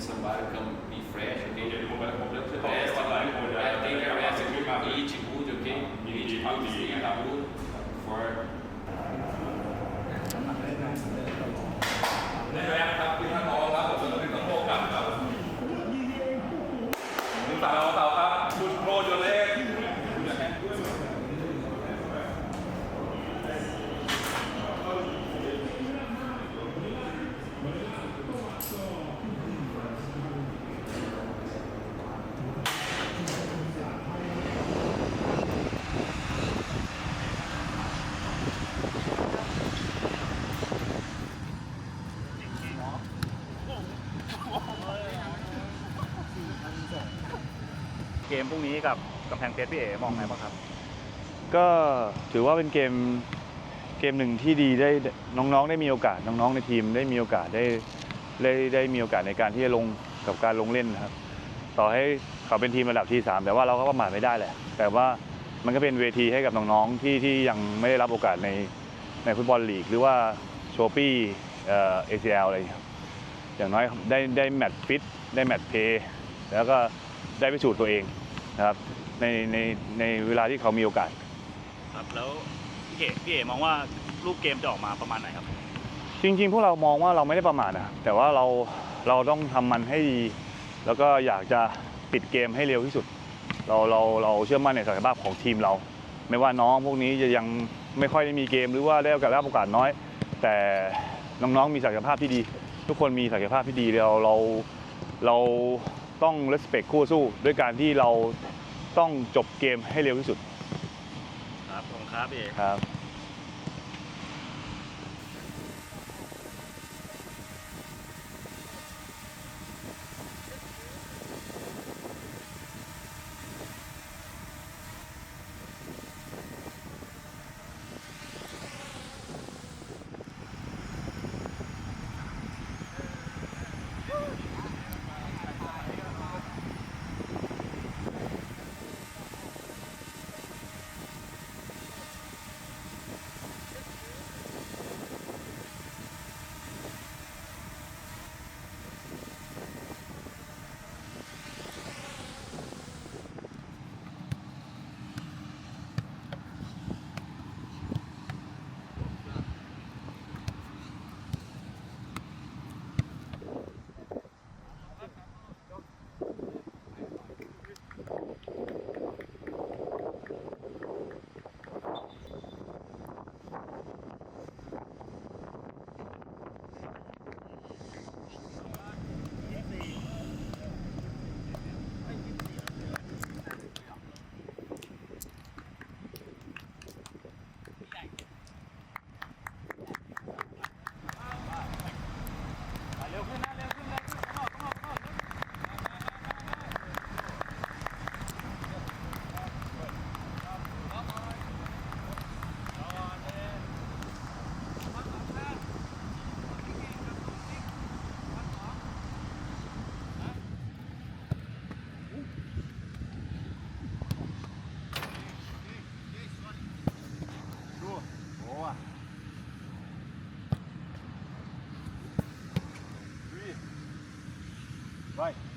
somebody come be fresh, okay? เดี๋ยวผมไปผมจะจะ The ต้อง rest, วันไหนผมจะ I think the rest ขึ้นมา eat good, okay? Eat good, sleep good for ในแรกครับที่ท่านรองครับผมเสนอให้ต้องโลกครับครับหนึ่งสาวสาวครับคุณโปรโจเล่ เกมพรุ่งนี้กับกำแพงเพชรพี่เอ๋มองไงบ้างครับ ก็ถือว่าเป็นเกมเกมหนึ่งที่ดีได้น้องๆได้มีโอกาสน้องๆในทีมได้มีโอกาสได้ได้ได้มีโอกาสในการที่จะลงกับการลงเล่นนะครับ ต่อให้เขาเป็นทีมระดับที่สามแต่ว่าเราก็ประมาทไม่ได้แหละ แต่ว่ามันก็เป็นเวทีให้กับน้องๆที่ที่ยังไม่ได้รับโอกาสในในฟุตบอลลีก หรือว่าโชปี้เอ่อเอซีเอลอะไรอย่างเงี้ยครับอย่างน้อยได้ได้แมตช์ฟิตได้แมตช์เพย์แล้วก็ได้พิสูจน์ตัวเอง นะครับในในในเวลาที่เขามีโอกาส ครับแล้วพี่เอ๋พี่เอ๋มองว่ารูปเกมจะออกมาประมาณไหนครับ จริง ๆ พวกเรามองว่าเราไม่ได้ประมาทนะแต่ว่าเราเราต้องทำมันให้ดี แล้วก็อยากจะปิดเกมให้เร็วที่สุด เราเราเราเชื่อมั่นในศักยภาพของทีมเรา ไม่ว่าน้องพวกนี้จะยังไม่ค่อยได้มีเกมหรือว่าได้โอกาสรับโอกาสน้อย แต่น้องๆมีศักยภาพที่ดี ทุกคนมีศักยภาพที่ดีเราเราเรา ต้อง respect คู่สู้ ด้วยการที่เราต้องจบเกมให้เร็วที่สุด ครับผมครับพี่เอ๋ครับ Bye.